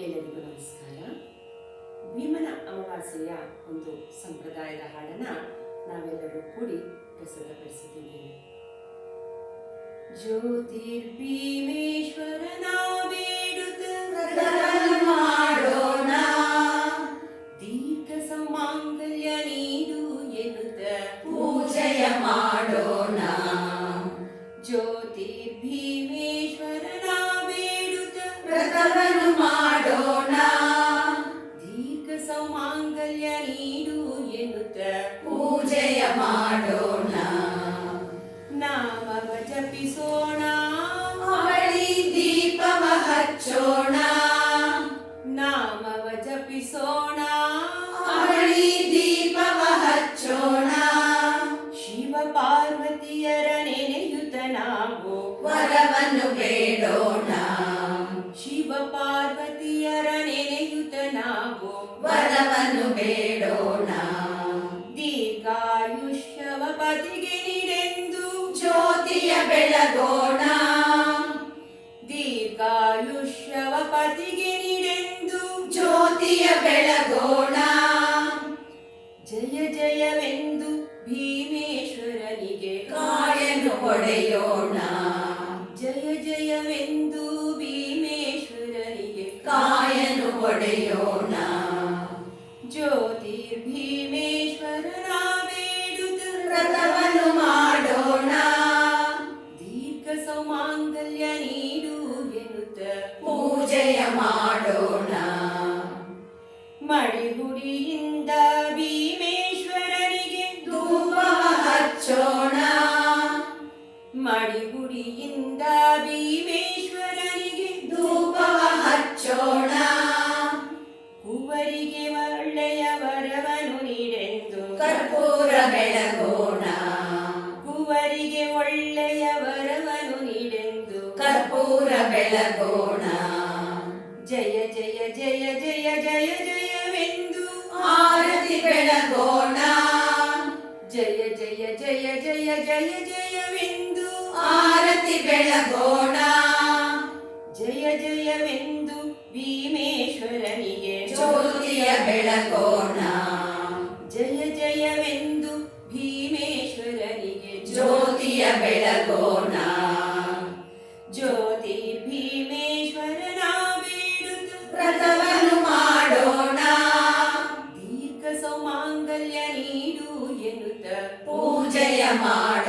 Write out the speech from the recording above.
ಎಲ್ಲರಿಗೂ ನಮಸ್ಕಾರ. ಭೀಮನ ಅಮಾವಾಸ್ಯೆಯ ಒಂದು ಸಂಪ್ರದಾಯದ ಹಾಡನ್ನ ನಾವೆಲ್ಲರೂ ಕೂಡಿ ಪ್ರಸ್ತುತಪಡಿಸುತ್ತಿದ್ದೇವೆ. ಜ್ಯೋತಿರ್ಭೀಮೇಶ್ವರನ ವ್ರತವನ್ನು ಮಾಡೋಣ. ದೀರ್ಘ ಸೌಮಾಂಗಲ್ಯ ನೀಡು ಎನ್ನುತ್ತ ಪೂಜೆಯ ಮಾಡೋಣ. ನಾಮವ ಜಪಿಸೋಣ. ಅವಳಿ ದೀಪವ ಹಚ್ಚೋಣ. ನಾಮವ ಜಪಿಸೋಣ. ಅವಳಿ ದೀಪವ ಹಚ್ಚೋಣ. ಶಿವ ಪಾರ್ವತಿಯರ ನೆನೆಯುತ್ತ ನಾವು ವರವನ್ನು ಬೇಡೋಣ. ನಾವು ವರವನ್ನು ಬೇಡೋಣ. ದೀರ್ಘಾಯುಷ್ಯವ ಬದಿಗೆ ನೀಡೆಂದು ಜ್ಯೋತಿಯ ಬೆಳಗೋಣ. ದೀರ್ಘಾಯುಷ್ಯವ ಪತಿಗೆ ನೀಡೆಂದು ಜ್ಯೋತಿಯ ಬೆಳಗೋಣ. ಜಯ ಜಯವೆಂದು ಭೀಮೇಶ್ವರನಿಗೆ ಕಾಯನ್ನು ಹೊಡೆಯೋಣ. ಜಯ ಜಯವೆಂದು ಜ್ಯೋತಿರ್ಭೀಮೇಶ್ವರನ ಬೇಡುತ್ತ ವ್ರತವನ್ನು ಮಾಡೋಣ. ದೀರ್ಘ ಸೌಮಾಂಗಲ್ಯ ನೀಡು ಎನ್ನುತ್ತ ಪೂಜೆಯ ಮಾಡೋಣ. ಮಡಿಹುಡಿಯಿಂದ ಕರ್ಪೂರ ಬೆಳಗೋಣ. ಕುವರಿಗೆ ಒಳ್ಳೆಯ ವರವನು ನೀಡೆಂದು ಕರ್ಪೂರ ಬೆಳಗೋಣ. ಜಯ ಜಯ ಜಯ ಜಯ ಜಯ, ಜಯವೆಂದು ಆರತಿ ಬೆಳಗೋಣ. ಜಯ ಜಯ ಜಯ ಜಯ ಜಯ, ಜಯವೆಂದು ಆರತಿ ಬೆಳಗೋಣ. ಜಯ, ಜಯವೆಂದು ಭೀಮೇಶ್ವರನಿಗೆ ಜ್ಯೋತಿಯ ಬೆಳಗೋಣ. ಜಯವೆಂದು ಭೀಮೇಶ್ವರನಿಗೆ ಜ್ಯೋತಿಯ ಬೆಳಗೋಣ. ಜ್ಯೋತಿ ಭೀಮೇಶ್ವರನ ಬೇಡುತ್ತ ವ್ರತವನ್ನು ಮಾಡೋಣ. ದೀರ್ಘ ಸೌಮಾಂಗಲ್ಯ ನೀಡು ಎನ್ನುತ್ತ ಪೂಜೆಯ ಮಾಡೋಣ